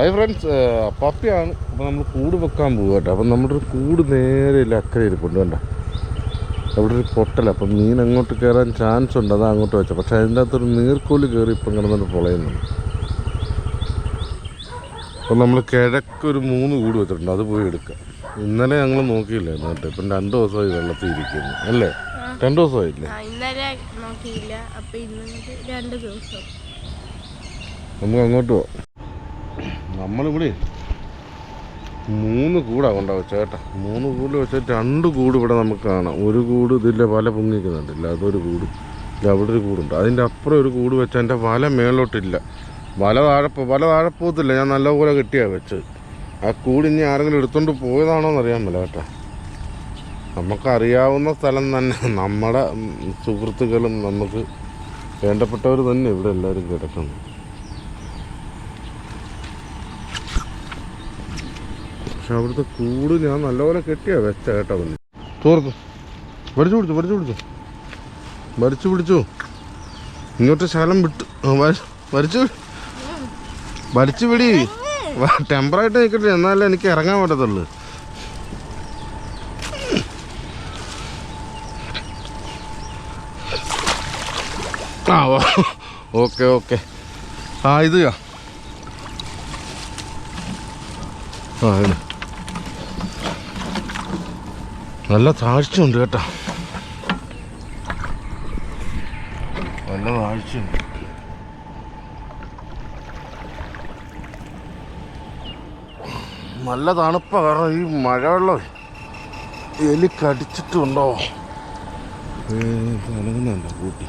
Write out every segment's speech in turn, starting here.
Hi friends പപ്പിയാണ്. അപ്പോൾ നമ്മൾ കൂട് വെക്കാൻ പോകുക കേട്ടോ. അപ്പം നമ്മുടെ ഒരു കൂട് നേരെ ഇല്ല അക്കരെ ഇരിപ്പുണ്ട് കണ്ട അവിടെ ഒരു പൊട്ടല. അപ്പം മീൻ അങ്ങോട്ട് കയറാൻ ചാൻസ് ഉണ്ട്. അതാ അങ്ങോട്ട് വെച്ചത് പക്ഷേ അതിന്റെ അകത്തൊരു നീർക്കോൽ കയറി ഇപ്പം കിടന്നിട്ട് പൊളയുന്നുണ്ട്. അപ്പം നമ്മൾ കിഴക്കൊരു മൂന്ന് കൂട് വെച്ചിട്ടുണ്ട്. അത് പോയി എടുക്കാം. ഇന്നലെ ഞങ്ങൾ നോക്കിയില്ലായിരുന്നു കേട്ടോ ഇപ്പം രണ്ട് ദിവസമായി വെള്ളത്തിൽ ഇരിക്കുന്നു. അല്ലേ? രണ്ട് ദിവസമായില്ലേ? ഇന്നലെ നോക്കിയില്ല. അപ്പം ഇന്ന് രണ്ട് ദിവസം. നമുക്ക് അങ്ങോട്ട് പോവാം. നമ്മളിവിടെ മൂന്ന് കൂടാ ഉണ്ടാവും ചേട്ടാ. മൂന്ന് കൂട് വെച്ചാൽ രണ്ട് കൂട് ഇവിടെ നമുക്ക് കാണാം. ഒരു കൂട് ഇതിന്റെ വല പൊങ്ങിക്കുന്നുണ്ടല്ല അതൊരു കൂട്. ഇല്ല അവിടെ ഒരു കൂടുണ്ട്. അതിന്റെ അപ്പുറം ഒരു കൂട് വെച്ചാൽ എന്റെ വല മേലോട്ടില്ല വല താഴെ പോ- വല താഴെപ്പോത്തില്ല ഞാൻ നല്ലപോലെ കെട്ടിയാ വെച്ചത്. ആ കൂട് ഇനി ആരെങ്കിലും എടുത്തോണ്ട് പോയതാണോ എന്ന് അറിയാൻ മേല കേട്ടാ. നമുക്കറിയാവുന്ന സ്ഥലം തന്നെ. നമ്മുടെ സുഹൃത്തുക്കളും നമുക്ക് വേണ്ടപ്പെട്ടവർ തന്നെ ഇവിടെ എല്ലാവരും കിടക്കുന്നു. പക്ഷെ അവിടുത്തെ കൂട് ഞാൻ നല്ലപോലെ കെട്ടിയാ വെച്ച കേട്ടോ പിന്നെ തോർത്തു. വരച്ചു പിടിച്ചു വരച്ചു പിടിച്ചു വരച്ചു പിടിച്ചു. ഇങ്ങോട്ട് ശകലം വിട്ടു. വരച്ചു വര- വരച്ചു പിടി ടെമ്പറായിട്ട് നിൽക്കട്ടെ എന്നാലേ എനിക്ക് ഇറങ്ങാൻ പറ്റത്തുള്ളൂ. ആ ഓക്കെ ഓക്കെ. ആ ഇത് ആ ഇത്. നല്ല താഴ്ചയുണ്ട് കേട്ടോ. നല്ല താഴ്ചയുണ്ട്. നല്ല തണുപ്പ കാരണം ഈ മഴവെള്ളം എലി കടിച്ചിട്ടുണ്ടോ ഏ, ഇത് അനങ്ങുന്നുണ്ടോ കൂട്ടി?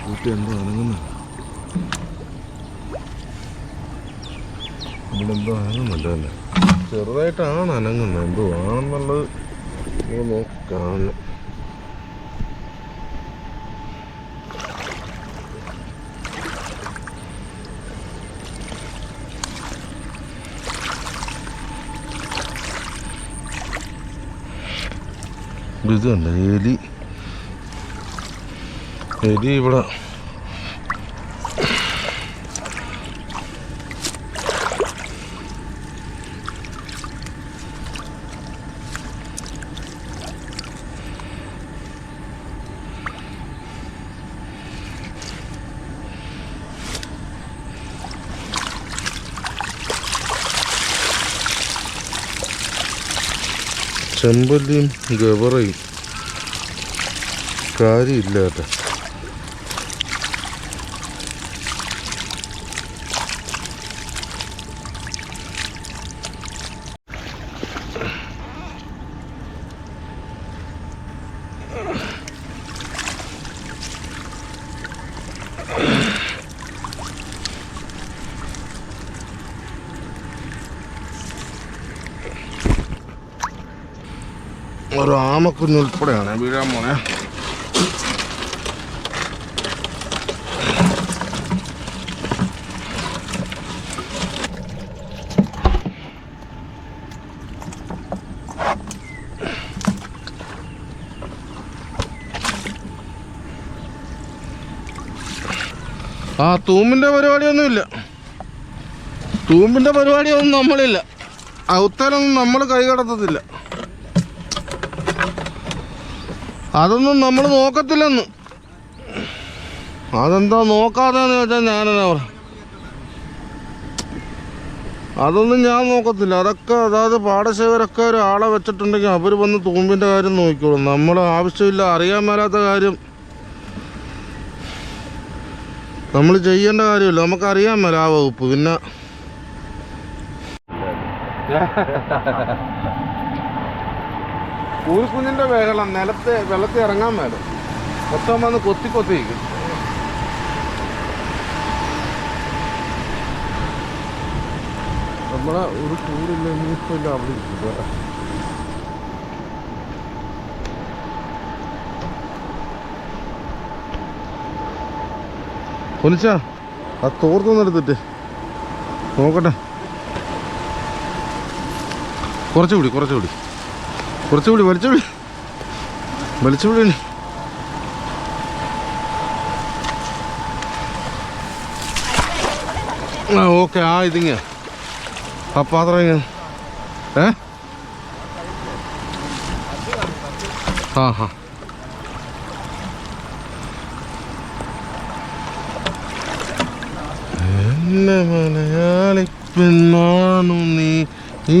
കൂട്ടി എന്തോ അനങ്ങുന്നുണ്ടോ? ഇവിടെ എന്തോ അനങ്ങുന്നുണ്ട് തന്നെ ചെറുതായിട്ടാണ് അനങ്ങുന്നത്. എന്തോ ആണെന്നുള്ളത് നോക്കി കാണണം ഇത് കണ്ട എലി എലി ഇവിടെ ചെമ്പല്ലിയും ഗവറയും. കാര്യമില്ല കേട്ടോ ഒരു ആമക്കുഞ്ഞുൾപ്പെടെയാണ് വീഴാൻ പോണേ. ആ തൂമ്പിന്റെ പരിപാടിയൊന്നുമില്ല. തൂമ്പിന്റെ പരിപാടിയൊന്നും നമ്മളില്ല. ഔത്തരൊന്നും നമ്മൾ കൈകടത്തത്തില്ല അതൊന്നും നമ്മൾ നോക്കത്തില്ലെന്ന്. അതെന്താ നോക്കാതെന്ന് വെച്ചാൽ ഞാനെന്നാ പറ. അതൊന്നും ഞാൻ നോക്കത്തില്ല. അതൊക്കെ അതായത് പാടശേഖരൊക്കെ ഒരാളെ വെച്ചിട്ടുണ്ടെങ്കിൽ അവർ വന്ന് തൂമ്പിന്റെ കാര്യം നോക്കിക്കോളും. നമ്മൾ ആവശ്യമില്ല അറിയാൻ മേലാത്ത കാര്യം. നമ്മൾ ചെയ്യേണ്ട കാര്യമില്ല. നമുക്കറിയാൻ മേല ആ വകുപ്പ്. പിന്നെ ഊരുകുഞ്ഞിന്റെ വേഗം നിലത്ത് വെള്ളത്തിൽ ഇറങ്ങാൻ മേലും. മൊത്തം വന്ന് കൊത്തി കൊത്തി നിൽക്കും നമ്മളെ ഒരു ടൂറില്ല ഇനിയിപ്പോ ഇല്ല അവിടെ ഇരിക്കും. വേറെ പൊലിച്ചാ ആ തോർത്തൊന്നും എടുത്തിട്ട്. നോക്കട്ടെ. കുറച്ച് കൂടി കുറച്ച് കൂടി കുറച്ചുകൂടി വലിച്ചുള്ളി. വലിച്ചുള്ളി. ആ ഓക്കെ ആ ഇതിങ്ങ. ആ പാത്രം ഏ? ആ ഹാ എന്നെ മലയാളി പിന്നാണു നീ. നീ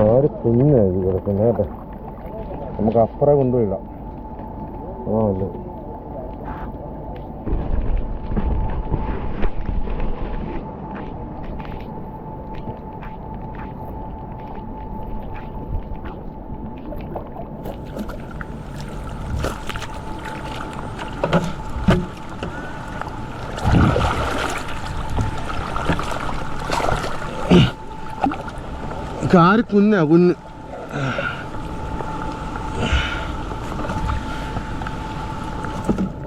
കാര് കുഞ്ഞായി കിടക്കുന്നത് കേട്ടോ. നമുക്ക് അപ്പുറം കൊണ്ടുപോയിടാം ആ അല്ലേ കാര് കുന്ന കുന്ന്.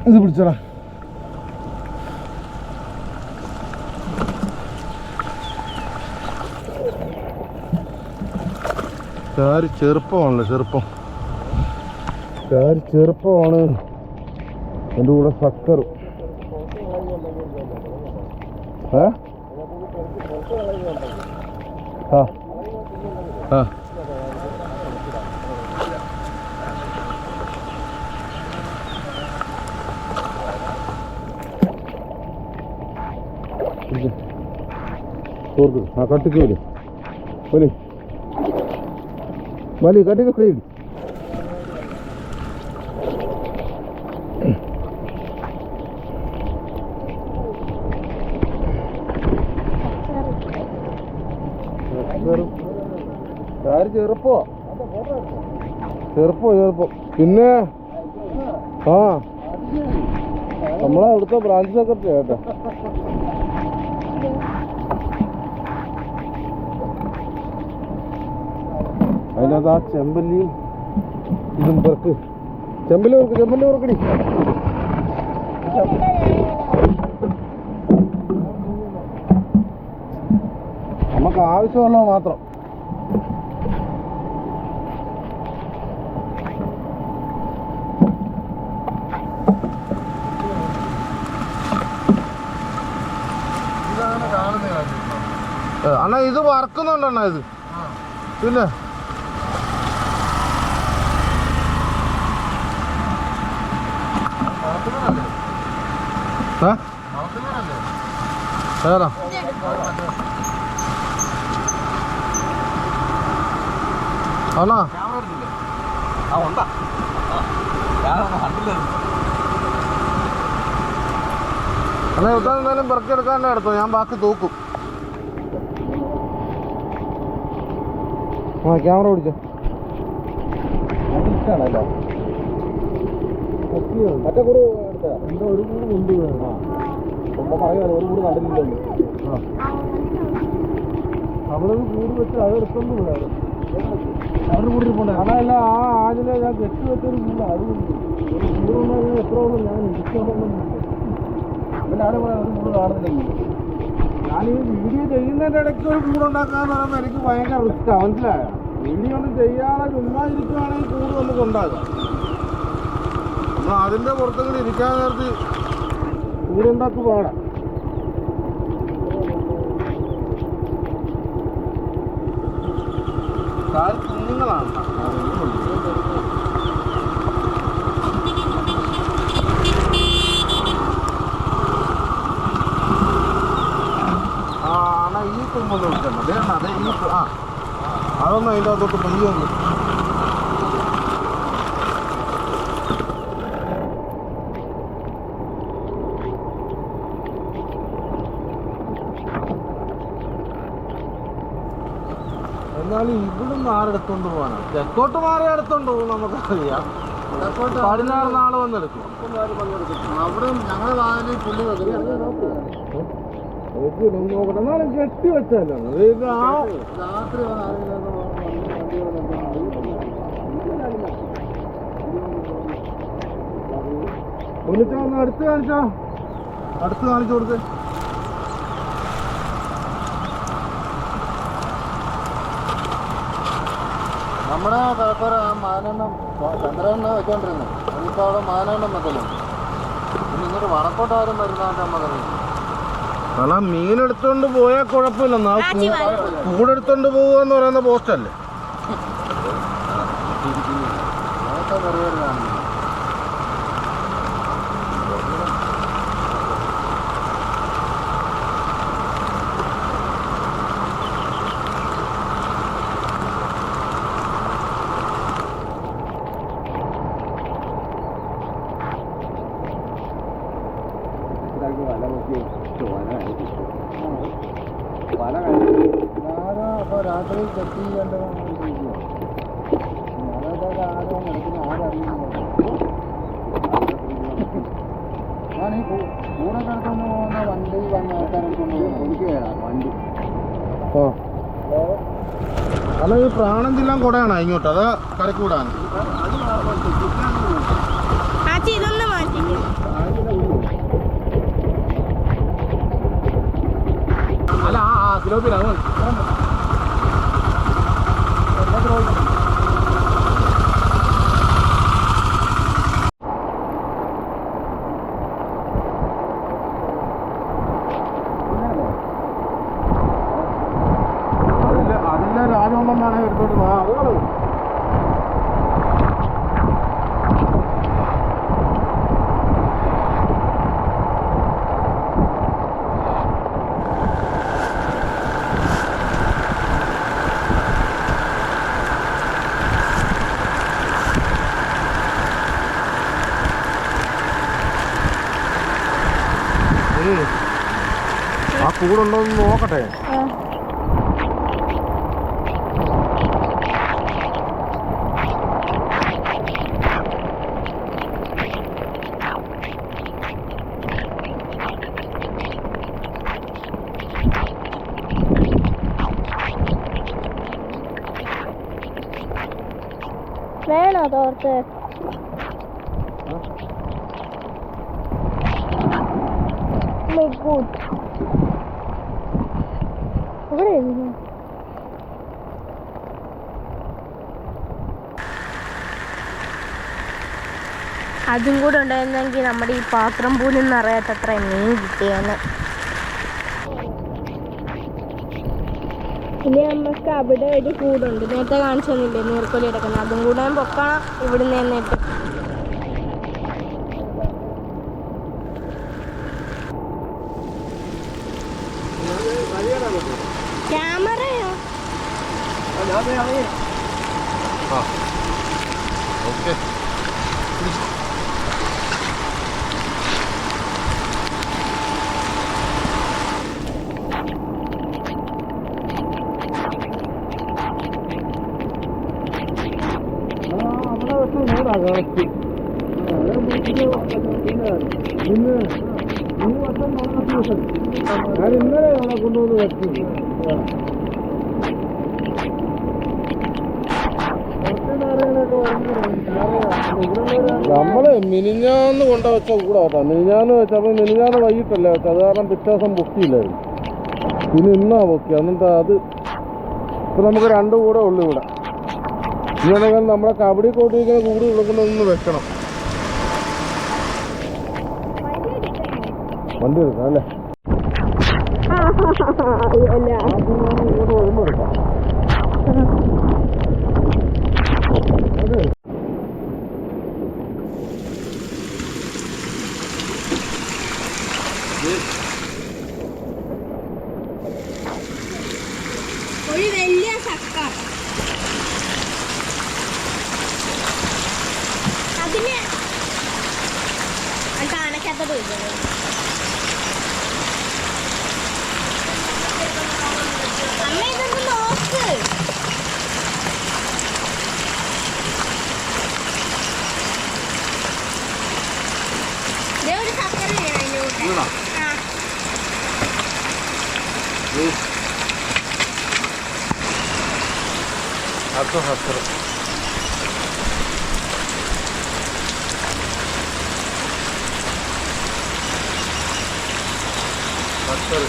ഇത് പിടിച്ചടാ. കാര് ചെറുപ്പമാണല്ലോ ചെറുപ്പം. കാര് ചെറുപ്പമാണ്. എന്റെ കൂടെ സക്കറും. ഏ ആ. ആ. ചോർക്ക് ആ കട്ടിക്ക് വരും വലി വലി കട്ടിക്ക് കാര് ചെറുപ്പോ? ചെറുപ്പോ ചെറുപ്പം. പിന്നെ? ആ. നമ്മളെ അവിടുത്തെ ബ്രാഞ്ച് സെക്രട്ടറി കേട്ടോ. അതിനകത്ത് ആ ചെമ്പല്ലിയും ഇതും പെർക്ക് ചെമ്പല്ലി പെർക്ക് ചെമ്പല്ലി പെറുക്കടി. നമുക്ക് ആവശ്യമുള്ളത് മാത്രം ഏ, അണ്ണാ ഇത് വറക്കുന്നുണ്ട് അണ്ണാ ഇത്. പിന്നെ? ഏതാ അണ്ണാ. എന്തായാലും പെറുക്കിയെടുക്കാൻ എടുത്തോ ഞാൻ ബാക്കി തൂക്കും. ആ ക്യാമറ പിടിച്ചോ. മറ്റേ കൂട് എന്തോ ഒരു ആ. പറയാതെ ഒരു കൂട് കണ്ടില്ലല്ലോ അവിടെ കൂട് വെച്ച് അത് എടുത്തോണ്ട് അവരുടെ കൂടെ അതല്ല ആ ആദ്യമേ ഞാൻ കെട്ടി വെച്ചൊരു കൂട് അത് ഒരു എത്ര ഞാൻ പിന്നെ അവിടെ പോയാൽ ഒരു കൂട് ചെയ്യുന്നതിന്റെ ഇടയ്ക്ക് ഒരു കൂടുണ്ടാക്കാന്ന് പറയുമ്പോൾ എനിക്ക് ഭയങ്കര റിസ്ക്കാണ് മനസ്സിലായോ? ഇനി ഒന്നും ചെയ്യാതെ ചുമ്മാ ഇരിക്കുവാണെങ്കിൽ കൂട് നമുക്ക് ഉണ്ടാകാം നമ്മൾ അതിന്റെ പുറത്തുകൂടി ഇരിക്കാൻ നേരത്ത് കൂടുണ്ടാക്ക് പാടാം കുഞ്ഞുങ്ങളാണ്. ആ ഈ കുമ്പൊന്ന് വിളിക്കണം അതെ അണ്ണാ അതെ ഈ ആ. അതൊന്നും അതിന്റെ അകത്തോട്ട് പയ്യൊന്ന്. എന്നാലും ഇവിടുന്ന് ആരെടുത്തോണ്ട് പോകാനാണ് തെക്കോട്ട് മാറി എടുത്തോണ്ട് പോകും നമുക്കറിയാം. പടിഞ്ഞാറ് നാളെ വന്നെടുക്കും. അവിടെ ഞങ്ങളുടെ വാഹനം പുള്ളി കെട്ടി വെച്ചല്ലോ അടുത്ത് കാണിച്ചോ. അടുത്ത് കാണിച്ചു കൊടുത്ത് നമ്മുടെ തലപ്പുറ ആ മാനെണ്ണം ചന്ദ്രനെ വെച്ചോണ്ടിരുന്നു. അതിപ്പോ അവിടെ മാനെണ്ണം പിന്നെ ഇങ്ങോട്ട് വടക്കോട്ട് ആരും വരുന്നതായിട്ട് മതല്ലോ മീൻ എടുത്തോണ്ട് പോയാൽ കുഴപ്പമില്ല ആച്ചി കൂടെ എടുത്തോണ്ട് പോകുക എന്ന് പറയുന്ന പോസ്റ്റല്ലേ അതൊക്കെ കറിയരുതാണ് ഞാൻ അപ്പൊ രാത്രി ചെക്ക് ചെയ്യേണ്ട അതൊക്കെ ആരോ നടക്കുന്ന ആരറിയുന്നു ഞാൻ ഈ കൂ- കൂടെ കിടക്കുന്നു പോകുന്ന വണ്ടി വന്ന ആൾക്കാരെടുത്തോണ്ട് ഒതുക്കുകയാണ് വണ്ടി ഓ അല്ല ഈ പ്രാണം ജില്ല കൂടെയാണോ ഇങ്ങോട്ട് അത് കരക്കൂടാണ് ആച്ചി ഇതൊന്ന് മാറ്റിക്കും അല്ല ആ ആ കിലോമീറ്റർ അത് അതില്ല അതില്ല രാജവണ്ണം എടുത്തോട്ട് വാ അത് കളയും ഏയ്, കൂടുണ്ടോ എന്ന് നോക്കട്ടെ വേണോ തോർത്ത്? അതും കൂടെ ഉണ്ടായിരുന്നെങ്കിൽ നമ്മുടെ ഈ പാത്രം പോലും നിറയാത്തത്ര മീൻ കിട്ടിയാണ് ഇനി നമുക്ക് അവിടെ ഒരു കൂടുണ്ട്. നേരത്തെ കാണിച്ചു തന്നില്ലേ നീർക്കൊലി കിടക്കുന്നത്. അതും കൂടെ പൊക്കണം. ഇവിടുന്ന് എന്നിട്ട് ഓക്കെ അവിടെ വെച്ച് നൂറാ കറക്റ്റ് പിന്നെ ഈ വർഷം നാളത്തെ ദിവസം ഞാൻ ഇന്നലെ അവിടെ കൊണ്ടുവന്ന് വെച്ചു നമ്മൾ മിനിഞ്ഞാന്ന് കൂടെ കേട്ടോ കൂടാ മിനിഞ്ഞാന്ന് വെച്ചപ്പോ മിനിഞ്ഞാന്ന് വൈകിട്ടല്ലേ വെച്ച അത് കാരണം പിറ്റേ ദിവസം ബുക്ക് ചെയ്യില്ലായിരുന്നു പിന്നെ ഇന്നാ ബുക്ക് എന്നിട്ട് അത് ഇപ്പൊ നമുക്ക് രണ്ട് കൂടെ ഉള്ളു ഇവിടെ. ഇങ്ങനെ നമ്മുടെ കബഡി കോട്ടിരിക്കുന്ന കൂടി കൊടുക്കുന്നതൊന്ന് വെക്കണം. വണ്ടി എടുക്കാം അല്ലേ? ഇങ്ങോട്ട് വരുമ്പോൾ എടുക്കാം അതെ ഒരു വലിയ ചക്ക അതിന് അത് കാണിക്കാത്തത് അമ്മ ഇതൊന്ന് നോക്ക് ദേ ഒരു ചക്കര വീണു അതിന്റെ കൂടെ. വീണോ? ആ അടുത്ത ഹസ്തർ ഹസ്തർ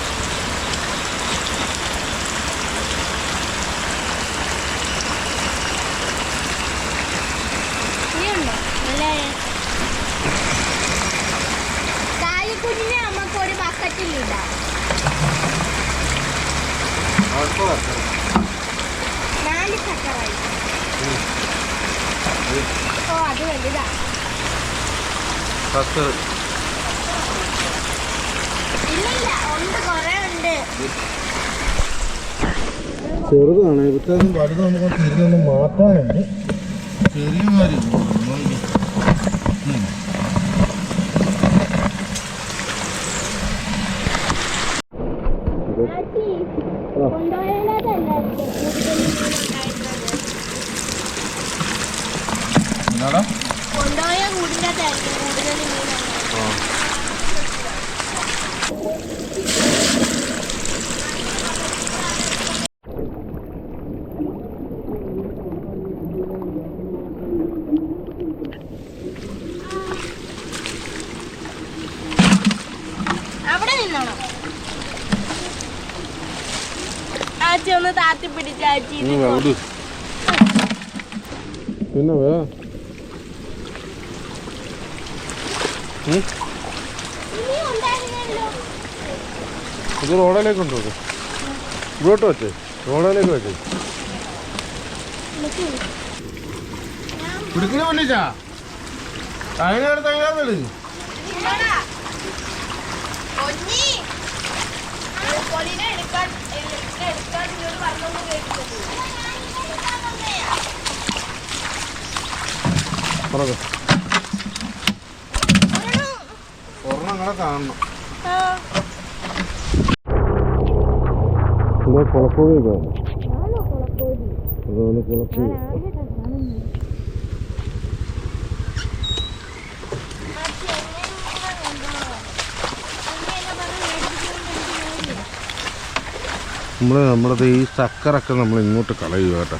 ഇനിയുണ്ടോ? നല്ല കാലിക്കുഞ്ഞിനെ നമുക്ക് ഒരു ബക്കറ്റിൽ ഇടാം അടുത്ത ഹസ്തർ നാല് ചക്കറായി ഓ അത് വലുതാ ഹസ്തർ ഇല്ലില്ല ഉണ്ട് കുറെ ഉണ്ട് ചെറുതാണ് ഇവിടുത്തെ വലുത് നമുക്ക് തിരിഞ്ഞൊന്ന് മാറ്റാനുണ്ട്. ചെറിയ കാര്യം ആച്ചി ഒന്ന് താത്തി പിടിച്ച ആച്ചി ഇത് വെറുതെ പിന്നെ വേ ഇത് റോഡിലേക്ക് കൊണ്ടുപോകും ഇങ്ങോട്ട് വെച്ചേ. റോഡിലേക്ക് വെച്ചേ. പിടിക്കണ പണിച്ചാ അതിനടുത്ത് അതിനകത്ത് ഒന്നി പൊലിനെ എടുക്കാൻ. എടുക്കാൻ ഇങ്ങോട്ട് പറഞ്ഞൊന്നും കേൾക്കുന്നത് പറഞ്ഞു ഒരെണ്ണം അങ്ങനെ കാണണം കുളക്കോഴി കാണും അതാണ് കുളക്കോഴി നമ്മൾ നമ്മുടെ ഈ ചക്കറൊക്കെ നമ്മൾ ഇങ്ങോട്ട് കളയുക കേട്ടോ.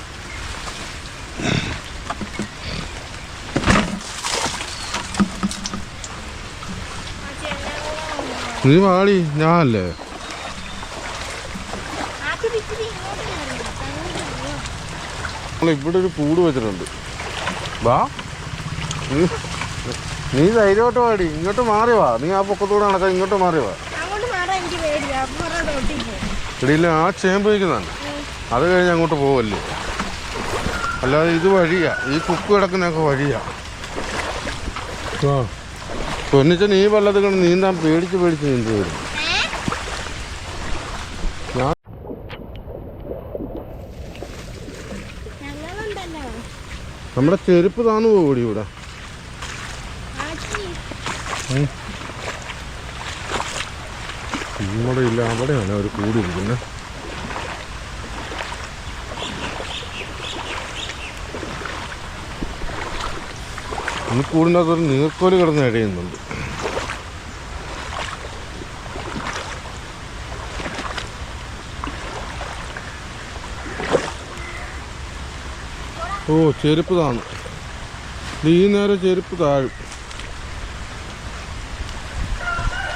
നീ വാടി ഞാനല്ലേ ഇവിടെ ഒരു കൂട് വെച്ചിട്ടുണ്ട്. വാ. നീ- നീ ധൈര്യമായിട്ട് വാടി ഇങ്ങോട്ട് മാറി വാ. നീ ആ പൊക്കത്തൂടെ നടക്കാൻ ഇങ്ങോട്ട് മാറി വാ അങ്ങോട്ട് മാറാൻ എനിക്ക് പേടിയാ അപ്പുറം തൊട്ടിട്ട് ഇടയിൽ ആ ചേമ്പ് വയ്ക്കുന്നതാണ് അത് കഴിഞ്ഞ് അങ്ങോട്ട് പോവല്ലേ. അല്ലാതെ ഇത് വഴിയാ. ഈ കുക്ക് കിടക്കുന്നൊക്കെ വഴിയാ. ആ. പൊന്നിച്ചൻ ഈ വെള്ളത്തിൽ നീന്താൻ പേടിച്ച് പേടിച്ച് നീന്തി വരും ഞാൻ നമ്മുടെ ചെരുപ്പ് താന്നു പോകൂടി ഇവിടെ. ആച്ചി നമ്മുടെ ഇല്ല. അവിടെയാണ് അവർ കൂടിയിരിക്കുന്നത്. ഈ ഒരു നീർക്കോൽ കിടന്ന് ഇഴയുന്നുണ്ട് ഓ ചെരുപ്പ് താണ്. ഈ നേരം ചെരുപ്പ് താഴും.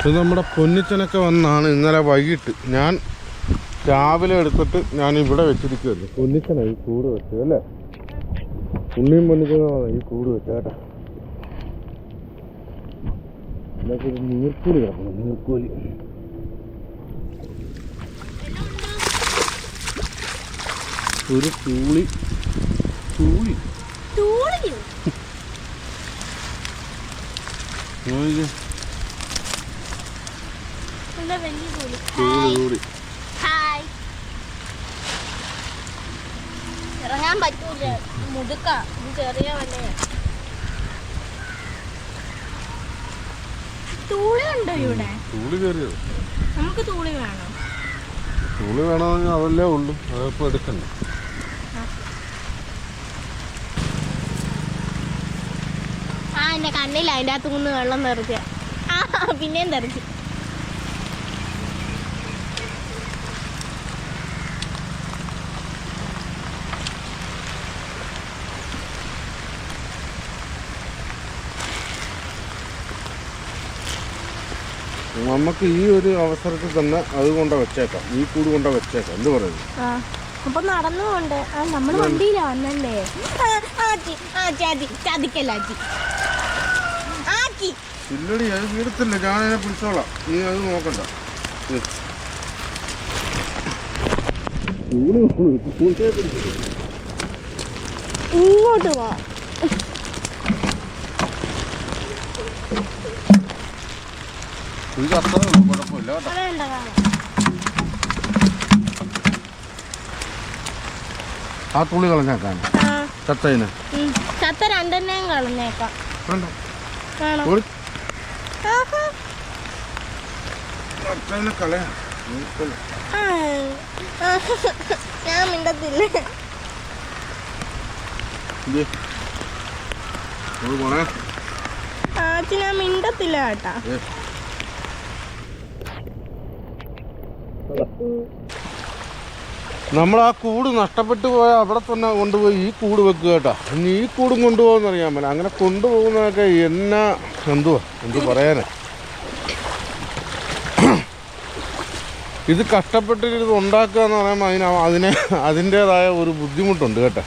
ഇത് നമ്മുടെ പൊന്നിച്ചനൊക്കെ വന്നാണ് ഇന്നലെ വൈകിട്ട്. ഞാൻ രാവിലെ എടുത്തിട്ട് ഞാൻ ഇവിടെ വെച്ചിരിക്കുമല്ലോ പൊന്നിച്ചനാണ് ഈ കൂട് വെച്ചത് അല്ലേ? ഉണ്ണിയും പൊന്നിച്ചനാണ് ഈ കൂട് വെച്ചത് കേട്ടോ. ഇതൊക്കെ ഒരു നീർക്കൂലി കിടക്കുന്നു നീർക്കൂലി. ഒരു തൂളി. നോക്കിക്കേ. നല്ല വലിയ ഹായ് പറ്റൂല. മുതുക്ക ചെറിയ തൂളി ഉണ്ടോ ഇവിടെ? തൂളി കയറിയത്. നമുക്ക് തൂളി വേണം. തൂളി വേണമെങ്കിൽ അതല്ലേ ഉള്ളൂ. അതിപ്പോ എടുക്കണ്ട. ആ എന്റെ കണ്ണില്ല അതിന്റെ അകത്തുനിന്ന് വെള്ളം നിറച്ച് ആ പിന്നെയും തെറിച്ച് നമുക്ക് ഈ ഒരു അവസരത്തിൽ തന്നെ അത് കൊണ്ട് വെച്ചേക്കാം. ഈ കൂട് കൊണ്ട് വെച്ചേക്കാം. എന്ത് പറയുന്നു? അപ്പൊ നടന്നുകൊണ്ട് ആ നമ്മൾ വണ്ടിയിലാ വന്നല്ലേ? ഇല്ലടി അത് വീടത്തില്ല. ഞാനതിനെ പിടിച്ചോളാം. നീ അത് നോക്കണ്ട. ഇങ്ങോട്ട് പോ ഇത് അത്രേ ഉള്ളൂ കുഴപ്പമില്ല കേട്ടോ. ആ തുള്ളി കളഞ്ഞേക്കാൻ ആ. ചത്തതിന്. ചത്ത രണ്ടെണ്ണയും കളഞ്ഞേക്കാം. ഞാൻ മിണ്ടത്തില്ല. ഞാൻ മിണ്ടത്തില്ല കേട്ടാ. നമ്മൾ ആ കൂട് നഷ്ടപ്പെട്ടു പോയ അവിടെ തന്നെ കൊണ്ടുപോയി ഈ കൂട് വെക്കുക കേട്ടോ. ഇനി ഈ കൂടും കൊണ്ടുപോകുന്ന അറിയാൻ പറ്റില്ല അങ്ങനെ കൊണ്ടുപോകുന്നതൊക്കെ എന്നാ എന്തുവാ? എന്ത് പറയാനാ? ഇത് കഷ്ടപ്പെട്ടിട്ട് ഇത് ഉണ്ടാക്കുക എന്ന് പറയുമ്പോൾ അതിന് അതിന് അതിന്റേതായ ഒരു ബുദ്ധിമുട്ടുണ്ട് കേട്ടോ.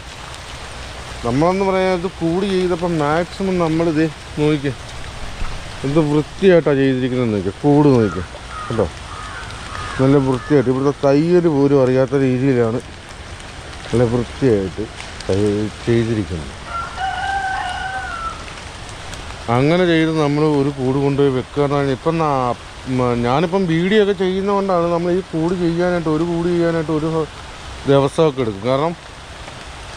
നമ്മളെന്ന് പറയാൻ ഇത് കൂടി ചെയ്തപ്പോൾ മാക്സിമം നമ്മളിത് നോക്കി എന്ത് വൃത്തിയായിട്ടാണ് ചെയ്തിരിക്കുന്നത് നോക്കി കൂട് നോക്കുക കേട്ടോ നല്ല വൃത്തിയായിട്ട്. ഇവിടുത്തെ തയ്യൽ പോലും അറിയാത്ത രീതിയിലാണ് നല്ല വൃത്തിയായിട്ട് ചെയ്തിരിക്കുന്നത്. അങ്ങനെ ചെയ്ത് നമ്മൾ ഒരു കൂട് കൊണ്ടുപോയി പറഞ്ഞാൽ ഇപ്പം ഞാനിപ്പം വീഡിയോ ഒക്കെ ചെയ്യുന്നതുകൊണ്ടാണ് നമ്മൾ ഈ കൂട് ചെയ്യാനായിട്ട് ഒരു കൂട് ചെയ്യാനായിട്ട് ഒരു ദിവസമൊക്കെ എടുക്കും. കാരണം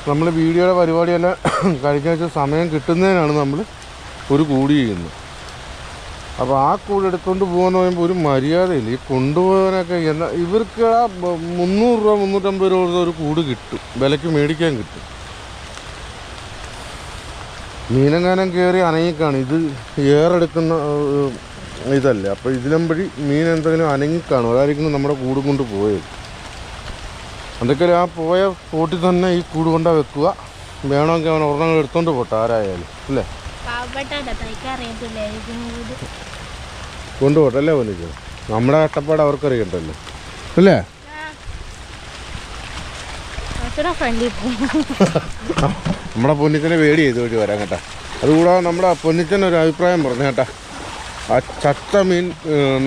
നമ്മൾ വീഡിയോയുടെ പരിപാടിയെല്ലാം കഴിഞ്ഞ സമയം കിട്ടുന്നതിനാണ് നമ്മൾ ഒരു കൂടി ചെയ്യുന്നത്. അപ്പോൾ ആ കൂടെ എടുത്തുകൊണ്ട് പോകാന്ന് പറയുമ്പോൾ ഒരു മര്യാദയില്ല. ഈ കൊണ്ടുപോകാനൊക്കെ എന്നാൽ ഇവർക്ക് ആ മുന്നൂറ് രൂപ മുന്നൂറ്റമ്പത് രൂപ ഒരു കൂട് കിട്ടും. വിലയ്ക്ക് മേടിക്കാൻ കിട്ടും. മീനങ്ങാനം കയറി അനങ്ങിക്കാണ്. ഇത് ഏറെടുക്കുന്ന ഇതല്ലേ. അപ്പോൾ ഇതിലമ്പഴി മീൻ എന്തെങ്കിലും അനങ്ങിക്കാണും. അതായിരിക്കും നമ്മുടെ കൂട് കൊണ്ട് പോയത്. അതൊക്കെ ആ പോയ കൂട്ടിൽ തന്നെ ഈ കൂട് കൊണ്ടാണ് വെക്കുക. വേണമെങ്കിൽ അവൻ ഒരെണ്ണം എടുത്തുകൊണ്ട് പോട്ടെ ആരായാലും. അല്ലേ? പാവപ്പെട്ട പോലീസ് നമ്മുടെ കഷ്ടപ്പാട് അവർക്കറിയണ്ടല്ലോ അല്ലേ? നമ്മുടെ പൊന്നിച്ചനെ പേടി ചെയ്ത് വഴി വരാൻ കേട്ടാ. അതുകൂടാതെ നമ്മുടെ പൊന്നിച്ചൻ ഒരു അഭിപ്രായം പറഞ്ഞു കേട്ടാ. ആ ചത്ത മീൻ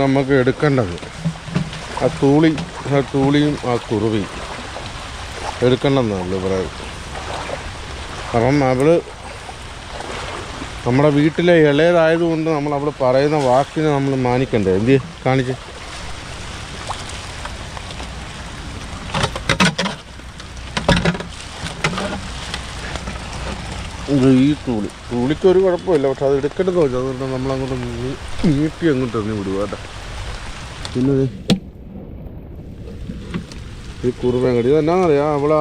നമുക്ക് എടുക്കേണ്ടത്. ആ തൂളി ആ തൂളിയും ആ കുറുവിയും എടുക്കണ്ടെന്നാണ് പറയുന്നത്. കാരണം അവൾ നമ്മുടെ വീട്ടിലെ ഇളയതായതുകൊണ്ട് നമ്മൾ അവൾ പറയുന്ന വാക്കിനെ നമ്മൾ മാനിക്കണ്ടേ? എന്ത് കാണിച്ച്. ഈ തൂളി. തൂളിക്ക് ഒരു കുഴപ്പമില്ല. പക്ഷെ അത് എടുക്കേണ്ടത് വെച്ചാൽ അതുകൊണ്ട് നമ്മളങ്ങോട്ട് നീട്ടി അങ്ങോട്ട് എറിഞ്ഞു വിടുക കേട്ടോ. പിന്നെ ഈ ഈ കുറുവങ്ങടി ഇതെന്നാന്നറിയാം അവളാ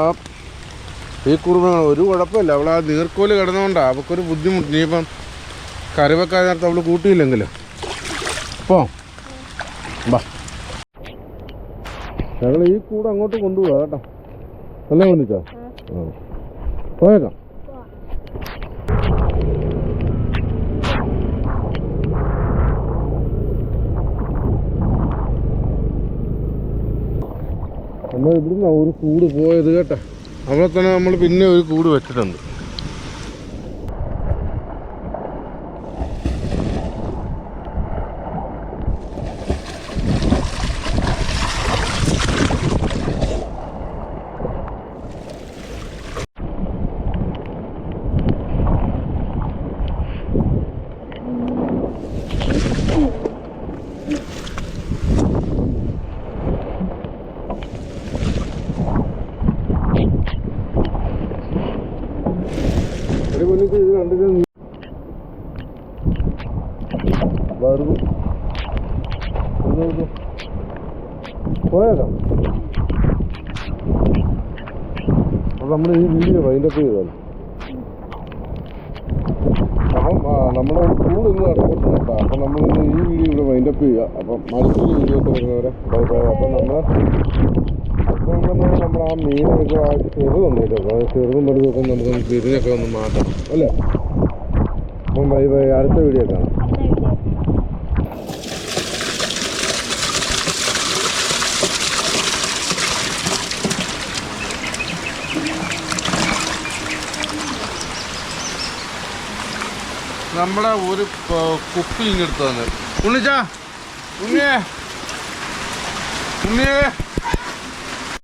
ഈ കുറുമകൾ ഒരു കുഴപ്പമില്ല. അവൾ ആ നീർക്കോൽ കിടന്നുകൊണ്ടാണ് അവൾക്കൊരു ബുദ്ധിമുട്ട്. ഇനിയിപ്പം കറിവെക്കാൻ നേരത്തെ അവൾ കൂട്ടിയില്ലെങ്കിൽ അപ്പോൾ ബാ ഞങ്ങൾ ഈ കൂടെ അങ്ങോട്ട് കൊണ്ടുപോകാം കേട്ടോ. അല്ലേ വന്നിച്ചോ പോയേക്കാം. നമ്മൾ ഇവിടുന്ന് ഒരു കൂട് പോയത് കേട്ടോ. അവിടെ തന്നെ നമ്മൾ പിന്നെ ഒരു കൂട് വെച്ചിട്ടുണ്ട്. ഇത് നോക്ക്. പോയേക്കാം അപ്പൊ നമ്മൾ ഈ വീഡിയോ വൈൻഡപ്പ് ചെയ്താണ് അപ്പം നമ്മുടെ സ്കൂൾ ഇന്ന് നടക്കുന്നുണ്ട്. അപ്പം നമ്മൾ ഇന്ന് ഈ വീഡിയോ ഇവിടെ വൈൻഡപ്പ് ചെയ്യുക. അപ്പം മറ്റൊരു വീഡിയോ ഒക്കെ വരുന്നവരെ ബൈ ബൈ അപ്പം നമ്മൾ അപ്പം നമ്മൾ ആ മീനൊക്കെ ആ ചെറുതുണ്ടായിട്ട് അപ്പോൾ ചെറുതും വലുതൊക്കെ നമുക്ക് ഇതിനൊക്കെ ഒന്ന് മാറ്റാം അല്ലേ? അപ്പം ബൈ ബൈ അടുത്ത വീഡിയോ കാണാം. നമ്മുടെ ഒരു കുപ്പി ഇങ്ങെടുത്ത് തന്നെ ഉണ്ണിച്ചാ ഉണ്ണിയേ. ഉണ്ണിയേ.